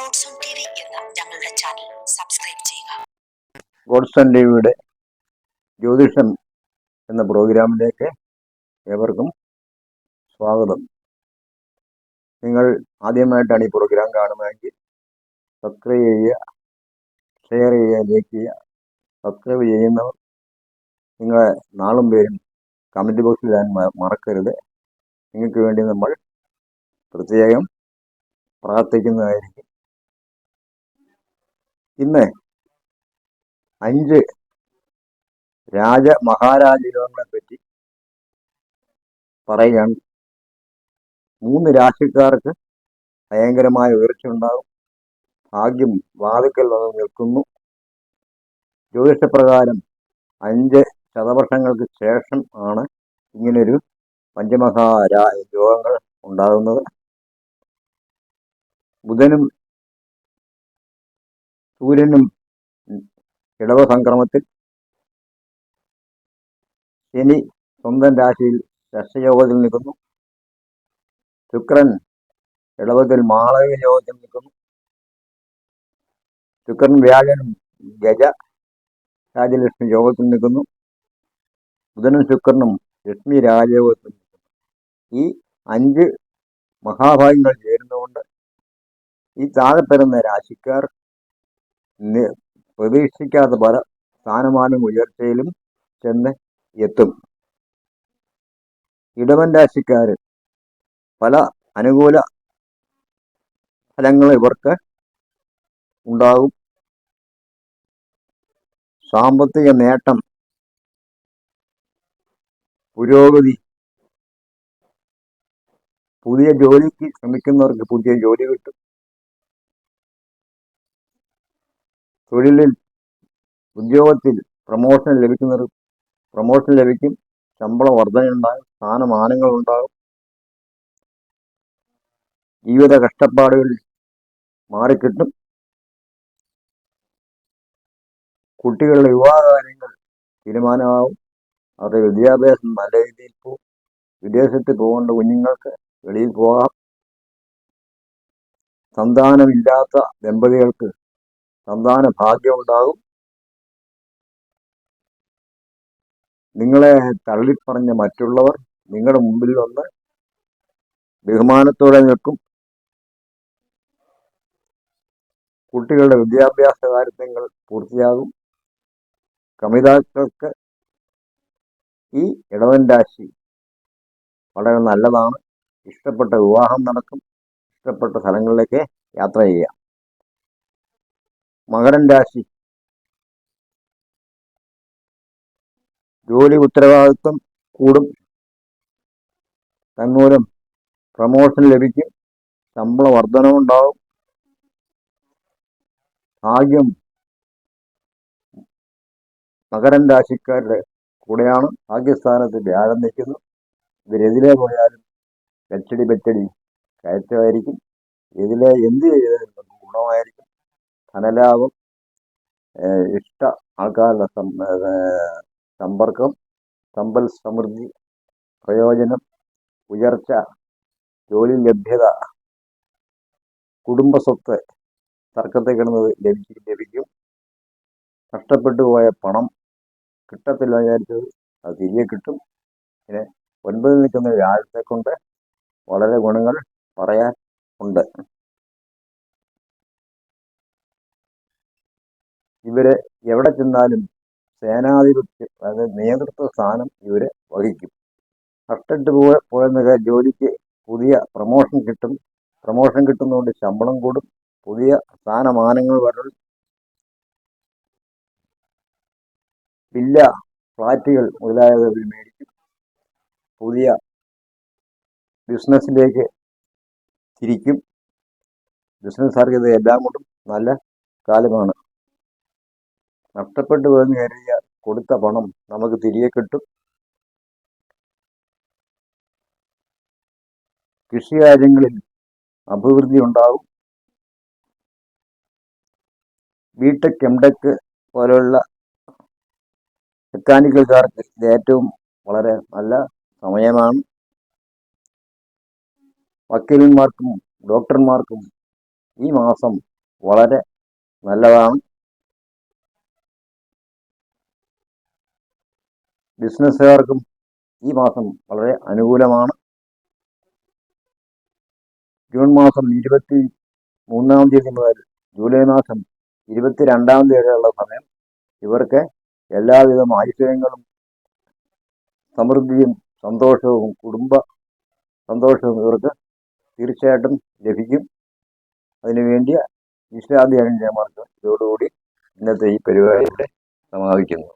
God's own T ഞങ്ങളുടെ channel subscribe ചെയ്യുക. ടിവിയുടെ ജ്യോതിഷം എന്ന പ്രോഗ്രാമിലേക്ക് ഏവർക്കും സ്വാഗതം. നിങ്ങൾ ആദ്യമായിട്ടാണ് ഈ പ്രോഗ്രാം കാണുന്നതെങ്കിൽ സബ്സ്ക്രൈബ് ചെയ്യുക ഷെയർ ചെയ്യുക ലൈക്ക് ചെയ്യുക സബ്സ്ക്രൈബ് ചെയ്യുന്നവർ നിങ്ങളെ നാളും പേരും കമന്റ് ബോക്സിൽ ഇടാൻ മറക്കരുത്. നിങ്ങൾക്ക് വേണ്ടി നമ്മൾ പ്രത്യേകം പ്രാർത്ഥിക്കുന്നതായിരിക്കും. ഇന്ന് അഞ്ച് രാജ മഹാരാജാക്കളെ പറ്റി പറയുകയാണ്. മൂന്ന് രാശിക്കാർക്ക് ഭയങ്കരമായ ഉയർച്ച ഉണ്ടാകും ഭാഗ്യം വാതുക്കൽ വന്ന് നിൽക്കുന്നു. ജ്യോതിഷപ്രകാരം അഞ്ച് ശതവർഷങ്ങൾക്ക് ശേഷം ആണ് ഇങ്ങനൊരു പഞ്ചമഹാരാ യോഗങ്ങൾ ഉണ്ടാകുന്നത്. ബുധനും സൂര്യനും ഇടവ സംക്രമത്തിൽ ശനി സ്വന്തം രാശിയിൽ ദശയോഗത്തിൽ നിൽക്കുന്നു. ശുക്രൻ ഇടവത്തിൽ മാളവിക യോഗത്തിൽ നിൽക്കുന്നു. ശുക്രൻ വ്യാഴനും ഗജ രാജലക്ഷ്മി യോഗത്തിൽ നിൽക്കുന്നു. ബുധനും ശുക്രനും ലക്ഷ്മി രാജയോഗത്തിൽ നിൽക്കുന്നു. ഈ അഞ്ച് മഹാഭാഗ്യങ്ങൾ ചേരുന്നതുകൊണ്ട് ഈ താഴെ തരുന്ന രാശിക്കാർ പ്രതീക്ഷിക്കാത്ത പല സ്ഥാനമാനം ഉയർച്ചയിലും ചെന്ന് എത്തും. ഇടവൻ രാശിക്കാർ പല അനുകൂല ഫലങ്ങൾ ഇവർക്ക് ഉണ്ടാകും. സാമ്പത്തിക നേട്ടം പുരോഗതി പുതിയ ജോലിക്ക് ശ്രമിക്കുന്നവർക്ക് പുതിയ ജോലി കിട്ടും. തൊഴിലിൽ ഉദ്യോഗത്തിൽ പ്രമോഷൻ ലഭിക്കുന്നവർ പ്രമോഷൻ ലഭിക്കും. ശമ്പള വർധനയുണ്ടാകും സ്ഥാനമാനങ്ങൾ ഉണ്ടാകും. ജീവിത കഷ്ടപ്പാടുകൾ മാറിക്കിട്ടും. കുട്ടികളുടെ വിവാഹകാര്യങ്ങൾ തീരുമാനമാവും. അവരുടെ വിദ്യാഭ്യാസം നല്ല രീതിയിൽ പോകും. വിദേശത്ത് പോകേണ്ട കുഞ്ഞുങ്ങൾക്ക് വെളിയിൽ പോകാം. സന്താനമില്ലാത്ത ദമ്പതികൾക്ക് സന്താന ഭാഗ്യം ഉണ്ടാകും നിങ്ങളെ തള്ളിപ്പറഞ്ഞ മറ്റുള്ളവർ നിങ്ങളുടെ മുമ്പിൽ വന്ന് ബഹുമാനത്തോടെ നിൽക്കും. കുട്ടികളുടെ വിദ്യാഭ്യാസ കാര്യങ്ങൾ പൂർത്തിയാകും. കമിതാക്കൾക്ക് ഈ ഇടവൻ രാശി വളരെ നല്ലതാണ്. ഇഷ്ടപ്പെട്ട വിവാഹം നടക്കും. ഇഷ്ടപ്പെട്ട സ്ഥലങ്ങളിലേക്ക് യാത്ര ചെയ്യാം മകരൻ രാശി. ജോലി ഉത്തരവാദിത്വം കൂടും. തന്മൂലം പ്രമോഷൻ ലഭിക്കും. ശമ്പള വർധനവുണ്ടാവും ഭാഗ്യം മകരൻ രാശിക്കാരുടെ കൂടെയാണ്. ഭാഗ്യസ്ഥാനത്ത് വ്യാഴം നിൽക്കുന്നു. ഇവരെതിരെ പോയാലും വെച്ചടി വെച്ചടി കയറ്റമായിരിക്കും. ഇതിലെ എന്ത് ചെയ്താലും ഗുണമായിരിക്കും. ധനലാഭം ഇഷ്ട ആൾക്കാരുടെ സമ്പർക്കം സമ്പൽ സമൃദ്ധി പ്രയോജനം ഉയർച്ച ജോലി ലഭ്യത കുടുംബസ്വത്ത് തർക്കത്തെ കിടന്നത് ലഭിക്കും ലഭിക്കും. നഷ്ടപ്പെട്ടു പോയ പണം കിട്ടത്തില്ല വിചാരിച്ചത് അത് തിരികെ കിട്ടും. പിന്നെ ഒൻപതിൽ നിൽക്കുന്ന വ്യാഴത്തെ കൊണ്ട് വളരെ ഗുണങ്ങൾ പറയാൻ ഉണ്ട്. ഇവർ എവിടെ ചെന്നാലും സേനാധിപത്യം അതായത് നേതൃത്വ സ്ഥാനം ഇവർ വഹിക്കും. നഷ്ടപ്പെട്ടു പോയ പോയെന്ന ജോലിക്ക് പുതിയ പ്രമോഷൻ കിട്ടും. പ്രമോഷൻ കിട്ടുന്നതുകൊണ്ട് ശമ്പളം കൂടും. പുതിയ സ്ഥാനമാനങ്ങൾ വരും. വില്ല ഫ്ലാറ്റുകൾ മുതലായവർ ഇവർ മേടിക്കും. പുതിയ ബിസിനസ്സിലേക്ക് തിരിക്കും. ബിസിനസ്സുകാർക്ക് ഇത് എല്ലാം കൊണ്ടും നല്ല കാലമാണ്. നഷ്ടപ്പെട്ടു പോയെന്ന് കരുതിയ കൊടുത്ത പണം നമുക്ക് തിരികെ കിട്ടും. കൃഷികാര്യങ്ങളിൽ അഭിവൃദ്ധി ഉണ്ടാവും ബിടെക് എംടെക് പോലെയുള്ള മെക്കാനിക്കൽക്കാർക്ക് ഇത് ഏറ്റവും വളരെ നല്ല സമയമാണ്. വക്കീലന്മാർക്കും ഡോക്ടർമാർക്കും ഈ മാസം വളരെ നല്ലതാണ്. ബിസിനസ്സുകാർക്കും ഈ മാസം വളരെ അനുകൂലമാണ്. ജൂൺ മാസം ഇരുപത്തി മൂന്നാം തീയതി മുതൽ ജൂലൈ മാസം ഇരുപത്തിരണ്ടാം തീയതി വരെയുള്ള സമയം ഇവർക്ക് എല്ലാവിധ ഐശ്വര്യങ്ങളും സമൃദ്ധിയും സന്തോഷവും കുടുംബ സന്തോഷവും ഇവർക്ക് തീർച്ചയായിട്ടും ലഭിക്കും. അതിനുവേണ്ടി അണിഞ്ഞമാർക്ക് ഇതോടുകൂടി ഇന്നത്തെ ഈ പരിപാടിയുടെ സമാപിക്കുന്നു.